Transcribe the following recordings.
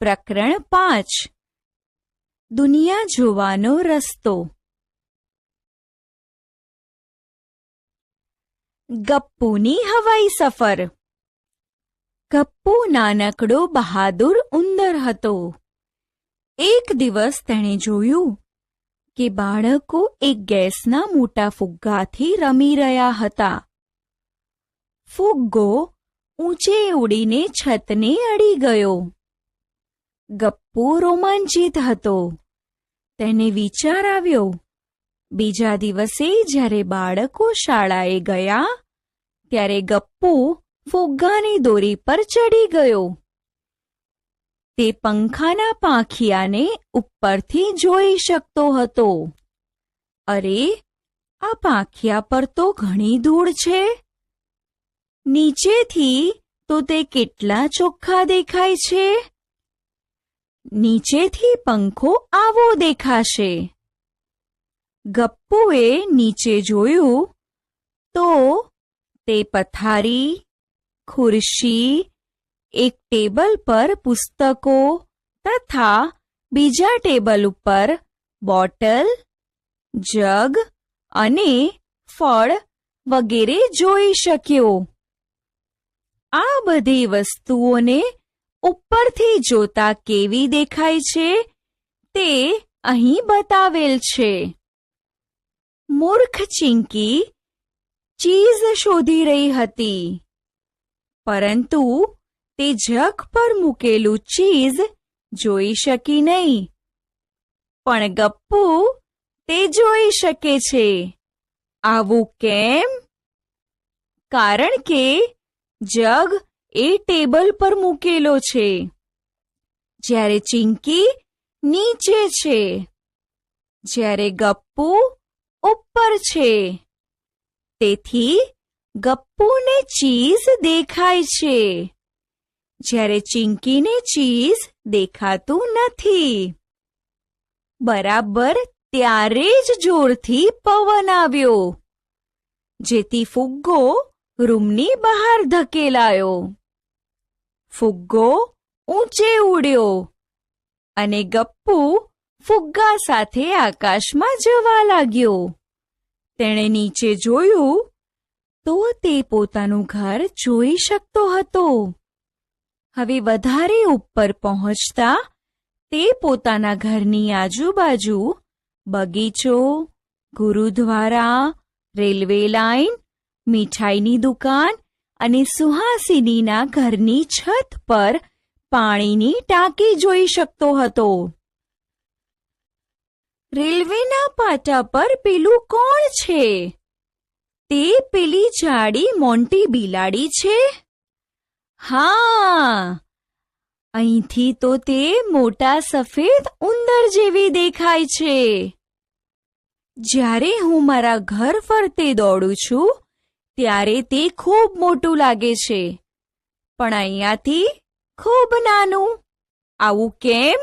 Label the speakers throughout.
Speaker 1: પ્રકરણ પાંચ. દુનિયા જોવાનો રસ્તો. ગપ્પુની હવાઈ સફર. ગપ્પુ નાનકડો બહાદુર ઉંદર હતો. એક દિવસ તેણે જોયું કે બાળકો એક ગેસના મોટા ફુગ્ગાથી રમી રહ્યા હતા. ફુગ્ગો ઊંચે ઉડીને છતને અડી ગયો. ગપ્પુ રોમાંચિત હતો. તેને વિચાર આવ્યો, બીજા દિવસે જ્યારે બાળકો શાળાએ ગયા, ત્યારે ગપ્પુ ફુગ્ગાની દોરી પર ચડી ગયો. તે પંખાના પાંખિયાને ઉપરથી જોઈ શકતો હતો. અરે, આ પાંખિયા પર તો ઘણી ધૂળ છે. નીચેથી તો તે કેટલા ચોખ્ખા દેખાય છે? નીચેથી પંખો આવો દેખાશે. ગપ્પુએ નીચે જોયું તો તે પથારી, ખુરશી, એક ટેબલ પર પુસ્તકો તથા બીજા ટેબલ ઉપર બોટલ, જગ અને ફળ વગેરે જોઈ શક્યો. આ બધી વસ્તુઓને ઉપરથી જોતા કેવી દેખાય છે તે અહીં બતાવેલ છે. મૂર્ખ ચિંકી ચીઝ શોધી રહી હતી. પરંતુ તે જગ પર મૂકેલું ચીઝ જોઈ શકી નહીં. પણ ગપ્પુ તે જોઈ શકે છે. આવું કેમ? કારણ કે જગ એ ટેબલ પર મૂકેલો છે. જ્યારે ચિંકી નીચે છે, જ્યારે ગપ્પુ ઉપર છે. તેથી ગપ્પુને ચીઝ દેખાય છે. જ્યારે ચિંકીને ચીઝ દેખાતું નથી. બરાબર ત્યારે જ જોરથી પવન આવ્યો, જેથી ફુગ્ગો રૂમની બહાર ધકેલાયો. ફુગ્ગો ઊંચે ઉડ્યો અને ગપ્પુ ફુગ્ગા સાથે આકાશમાં જવા લાગ્યો. તેણે નીચે જોયું તો તે પોતાનું ઘર જોઈ શકતો હતો. હવે વધારે ઉપર પહોંચતા તે પોતાના ઘરની આજુબાજુ બગીચો, ગુરુદ્વારા, રેલવે લાઇન મીઠાઈની દુકાન અને સુહાસિનીના ઘરની છત પર પાણીની ટાંકી જોઈ શકતો હતો. રેલવેના પાટા પર પેલું કોણ છે? તે પેલી જાડી મોન્ટી બિલાડી છે? હા! અહીંથી તો તે મોટા સફેદ ઉંદર જેવી દેખાય છે. જ્યારે હું મારા ઘર ફરતે દોડું છું ત્યારે તે ખૂબ મોટું લાગે છે. પણ અહીંયાથી ખૂબ નાનું. આવું કેમ?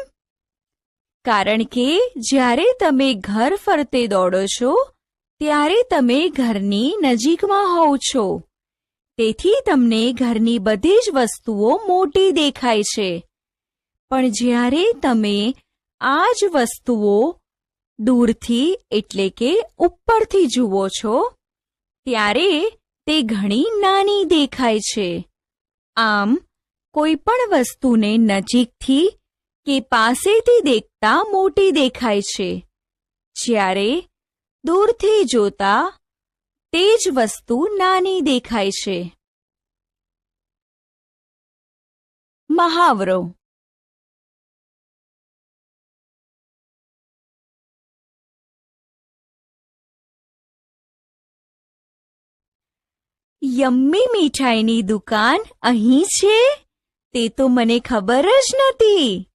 Speaker 1: કારણ કે જ્યારે તમે ઘર ફરતે દોડો છો, ત્યારે તમે ઘરની નજીકમાં હોવ છો. તેથી તમને ઘરની બધી જ વસ્તુઓ મોટી દેખાય છે. પણ જ્યારે તમે આ જ વસ્તુઓ દૂરથી એટલે કે ઉપરથી જુઓ છો, ત્યારે તે ઘણી નાની દેખાય છે. આમ કોઈ પણ વસ્તુને નજીકથી કે પાસેથી દેખતા મોટી દેખાય છે. જ્યારે દૂરથી જોતા, તે જ વસ્તુ નાની દેખાય છે. મહાવરો યમ્મી મીઠાઈની દુકાન અહીં છે? તે તો મને ખબર જ નથી.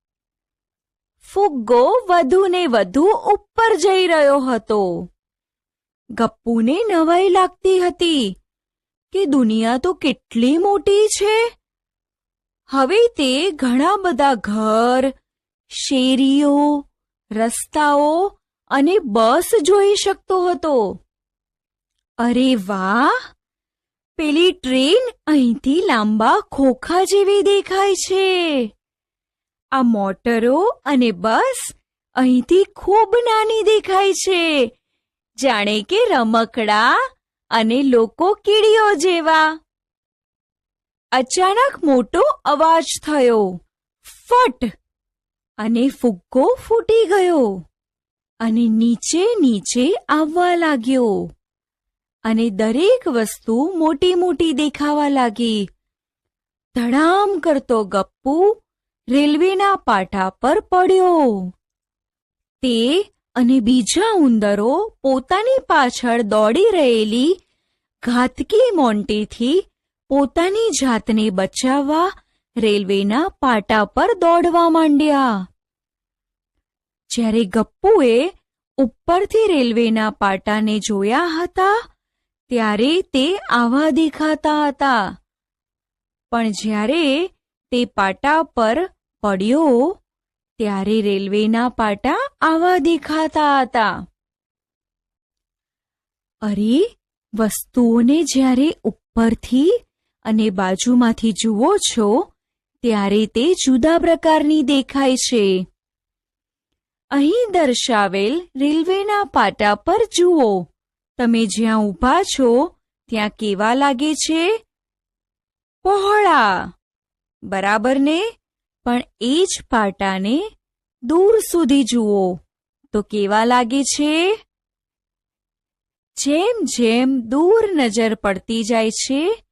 Speaker 1: ફુગ્ગો વધુ ને વધુ ઉપર જઈ રહ્યો હતો. ગપ્પુને નવાઈ લાગતી હતી કે દુનિયા તો કેટલી મોટી છે. હવે તે ઘણા બધા ઘર, શેરીઓ, રસ્તાઓ અને બસ જોઈ શકતો હતો. અરે વાહ! પેલી ટ્રેન અહીંથી લાંબા ખોખા જેવી દેખાય છે. આ મોટરો અને બસ અહીંથી ખૂબ નાની દેખાય છે. જાણે કે રમકડા અને લોકો કીડીઓ જેવા. અચાનક મોટો અવાજ થયો. ફટ! અને ફુગ્ગો ફૂટી ગયો. અને નીચે નીચે આવવા લાગ્યો. અને દરેક વસ્તુ મોટી મોટી દેખાવા લાગી. ધડામ કરતો ગપ્પુ રેલવેના પાટા પર પડ્યો. તે અને બીજા ઉંદરો પોતાની પાછળ દોડી રહેલી ઘાતકી મોન્ટીથી પોતાની જાતને બચાવવા રેલવેના પાટા પર દોડવા માંડ્યા. જ્યારે ગપ્પુએ ઉપરથી રેલવેના પાટાને જોયા હતા ત્યારે તે આવા દેખાતા હતા. પણ જ્યારે તે પાટા પર પડ્યો, ત્યારે રેલવેના પાટા આવા દેખાતા હતા. અરે, વસ્તુઓને જ્યારે ઉપરથી અને બાજુમાંથી જુઓ છો, ત્યારે તે જુદા પ્રકારની દેખાય છે. અહીં દર્શાવેલ રેલવેના પાટા પર જુઓ. તમે જ્યાં ઊભા છો, ત્યાં કેવા લાગે છે? પહોળા. બરાબર ને? પણ એ જ પાટાને દૂર સુધી જુઓ. તો કેવા લાગે છે? જેમ જેમ દૂર નજર પડતી જાય છે,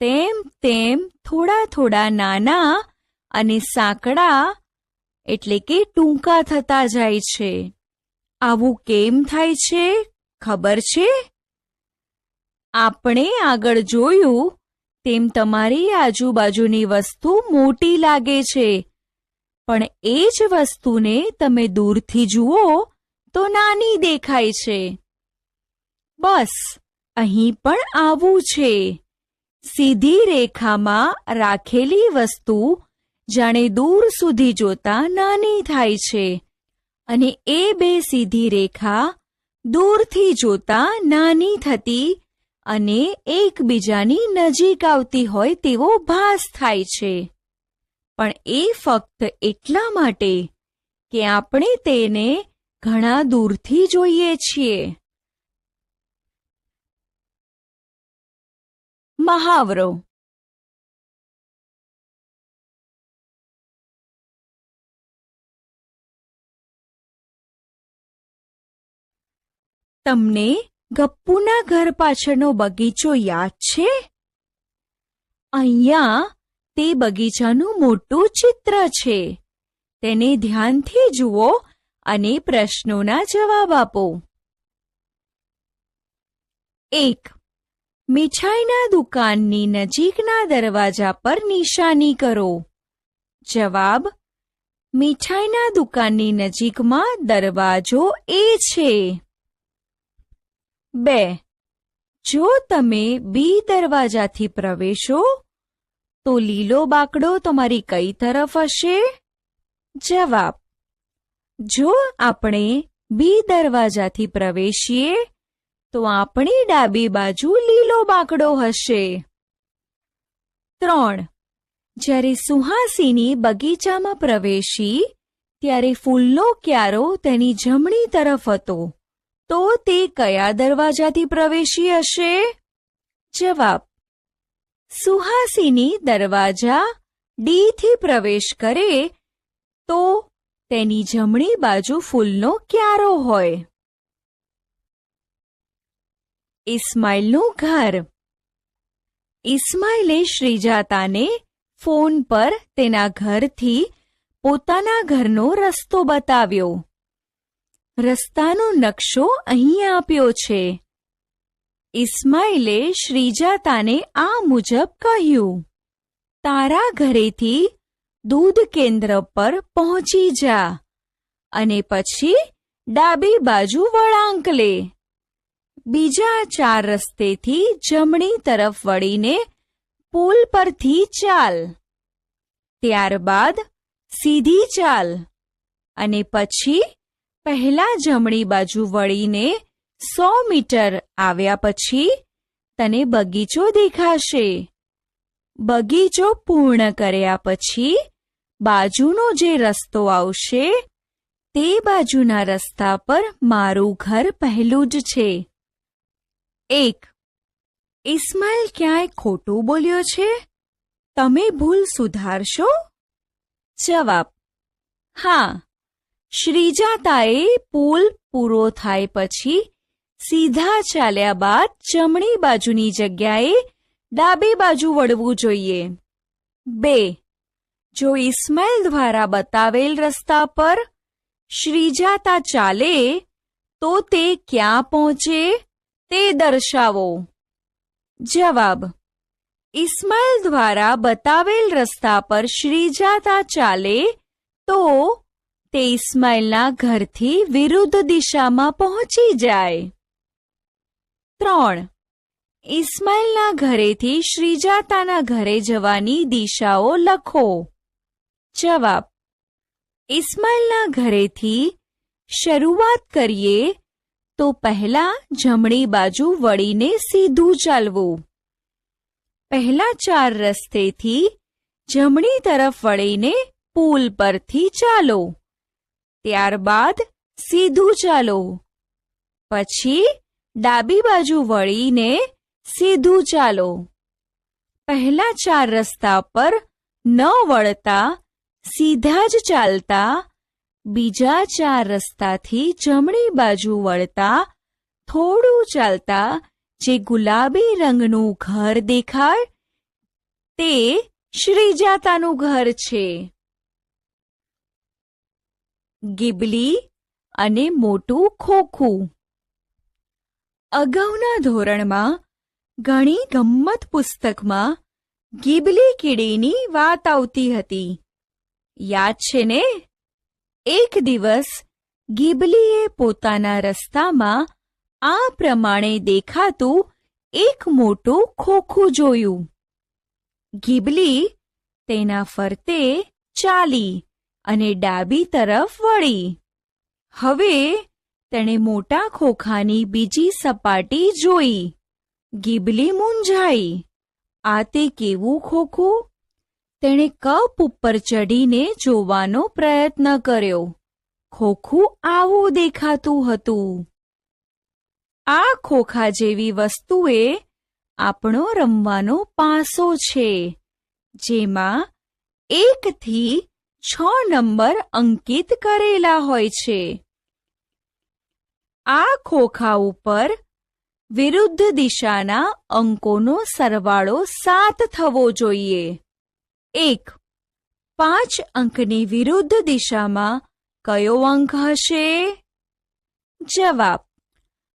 Speaker 1: તેમ તેમ થોડા થોડા નાના અને સાંકડા, એટલે કે ટૂંકા થતા જાય છે. આવું કેમ થાય છે? ખબર છે? આપણે આગળ જોયું, તેમ તમારી આજુબાજુની વસ્તુ મોટી લાગે છે. પણ એ જ વસ્તુને તમે દૂરથી જુઓ, તો નાની દેખાય છે. બસ, અહીં પણ આવું છે. સીધી રેખામાં રાખેલી વસ્તુ, જાણે દૂર સુધી જોતા નાની થાય છે. અને એ બે સીધી રેખા દૂરથી જોતા નાની થતી અને એકબીજાની નજીક આવતી હોય તેવો ભાસ થાય છે. પણ એ ફક્ત એટલા માટે કે આપણે તેને ઘણા દૂરથી જોઈએ છીએ. મહાવરો તમને ગપ્પુના ઘર પાછળનો બગીચો યાદ છે? અહીંયા તે બગીચાનું મોટું ચિત્ર છે. તેને ધ્યાનથી જુઓ અને પ્રશ્નોના જવાબ આપો. એક, મીઠાઈના દુકાનની નજીકના દરવાજા પર નિશાની કરો. જવાબ, મીઠાઈના દુકાનની નજીકમાં દરવાજો એ છે. બે. જો તમે બી દરવાજાથી પ્રવેશો, તો લીલો બાકડો તમારી કઈ તરફ હશે? જવાબ. જો આપણે બી દરવાજાથી પ્રવેશીએ, તો આપણી ડાબી બાજુ લીલો બાકડો હશે. ત્રણ. જ્યારે સુહાસીની બગીચામાં પ્રવેશી, ત્યારે ફૂલનો ક્યારો તેની જમણી તરફ હતો. તો તે કયા દરવાજાથી પ્રવેશી હશે? જવાબ, સુહાસીની દરવાજા ડી થી પ્રવેશ કરે તો તેની જમણી બાજુ ફૂલનો ક્યારો હોય. ઇસ્માઇલનું ઘર. ઇસ્માઇલે શ્રીજાતાને ફોન પર તેના ઘરથી પોતાના ઘરનો રસ્તો બતાવ્યો. રસ્તાનો નકશો અહીં આપ્યો છે. ઇસ્માઇલે શ્રીજાતાને આ મુજબ કહ્યું, તારા ઘરેથી દૂધ કેન્દ્ર પર પહોંચી જા અને પછી ડાબી બાજુ વળાંક લે. બીજા ચાર રસ્તેથી જમણી તરફ વળીને પુલ પરથી ચાલ. ત્યારબાદ સીધી ચાલ અને પછી પહેલા જમણી બાજુ વળીને સો મીટર આવ્યા પછી તને બગીચો દેખાશે. બગીચો પૂર્ણ કર્યા પછી બાજુનો જે રસ્તો આવશે, તે બાજુના રસ્તા પર મારું ઘર પહેલું જ છે. એક ઇસ્માઇલ ક્યાંય ખોટું બોલ્યો છે? તમે ભૂલ સુધારશો? જવાબ, હા શ્રીજાતાએ પુલ પૂરો થાય પછી સીધા ચાલ્યા બાદ જમણી બાજુની જગ્યાએ ડાબી બાજુ વળવું જોઈએ. બે. જો ઇસ્માઇલ દ્વારા બતાવેલ રસ્તા પર શ્રીજાતા ચાલે, તો તે ક્યાં પહોંચે તે દર્શાવો. જવાબ. ઇસ્માઇલ દ્વારા બતાવેલ રસ્તા પર શ્રીજાતા ચાલે, તો તે ઇસ્માઇલના ઘરથી વિરુદ્ધ દિશામાં પહોંચી જાય. ત્રણ. ઇસ્માઇલના ઘરેથી શ્રીજાતાના ઘરે જવાની દિશાઓ લખો. જવાબ. ઇસ્માઇલના ઘરેથી શરૂઆત કરીએ તો પહેલા જમણી બાજુ વળીને સીધું ચાલવું. પહેલા ચાર રસ્તેથી જમણી તરફ વળીને પુલ પરથી ચાલો. ત્યારબાદ સીધું ચાલો. પછી ડાબી બાજુ વળીને સીધું ચાલો. પહેલા ચાર રસ્તા પર ન વળતા, સીધા જ ચાલતા, બીજા ચાર રસ્તાથી જમણી બાજુ વળતા, થોડું ચાલતા, જે ગુલાબી રંગનું ઘર દેખાય, તે શ્રીજાતાનું ઘર છે. ગિબલી અને મોટું ખોખું. અગાઉના ધોરણમાં ઘણી ગમ્મત પુસ્તકમાં ગિબલી કીડીની વાત આવતી હતી. યાદ છે ને? એક દિવસ ગિબલીએ પોતાના રસ્તામાં આ પ્રમાણે દેખાતું એક મોટું ખોખું જોયું. ગિબલી તેના ફરતે ચાલી. અને ડાબી તરફ વળી. હવે તેણે મોટા ખોખાની બીજી સપાટી જોઈ. ગિબલી મૂંઝાઈ. આ તે કેવું ખોખું? તેણે કપ ઉપર ચડીને જોવાનો પ્રયત્ન કર્યો. ખોખું આવું દેખાતું હતું. આ ખોખા જેવી વસ્તુએ આપણો રમવાનો પાસો છે, જેમાં એકથી છ નંબર અંકિત કરેલા હોય છે. આ ખોખા ઉપર વિરુદ્ધ દિશાના અંકોનો સરવાળો સાત થવો જોઈએ. એક, પાંચ અંકની વિરુદ્ધ દિશામાં કયો અંક હશે? જવાબ,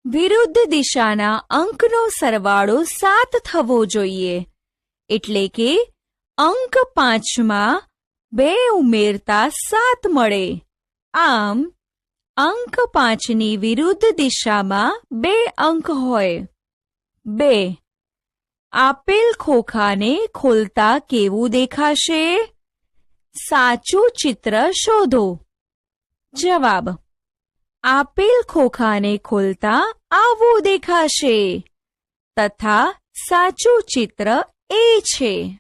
Speaker 1: વિરુદ્ધ દિશાના અંકનો સરવાળો સાત થવો જોઈએ. એટલે કે અંક પાંચમાં બે ઉમેરતા સાત મળે. આમ, અંક પાંચની વિરુદ્ધ દિશામાં બે અંક હોય. બે. આપેલ ખોખાને ખોલતા કેવું દેખાશે? સાચું ચિત્ર શોધો. જવાબ. આપેલ ખોખાને ખોલતા આવું દેખાશે. તથા સાચું ચિત્ર એ છે.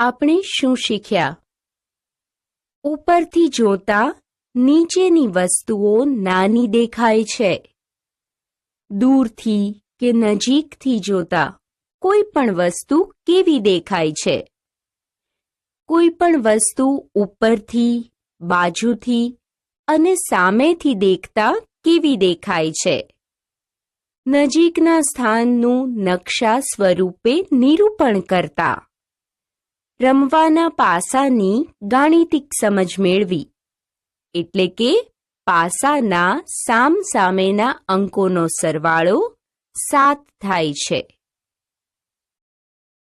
Speaker 2: આપણે શું શીખ્યા? ઉપરથી જોતા, નીચેની વસ્તુઓ નાની દેખાય છે. દૂરથી કે નજીકથી જોતા, કોઈ પણ વસ્તુ કેવી દેખાય છે? કોઈ પણ વસ્તુ ઉપરથી, બાજુથી અને સામેથી દેખતા કેવી દેખાય છે? નજીકના સ્થાનનું નકશા સ્વરૂપે નિરૂપણ કરતા. રમવાના પાસાની ગાણિતિક સમજ મેળવી. એટલે કે પાસાના સામસામેના અંકોનો સરવાળો સાત થાય છે.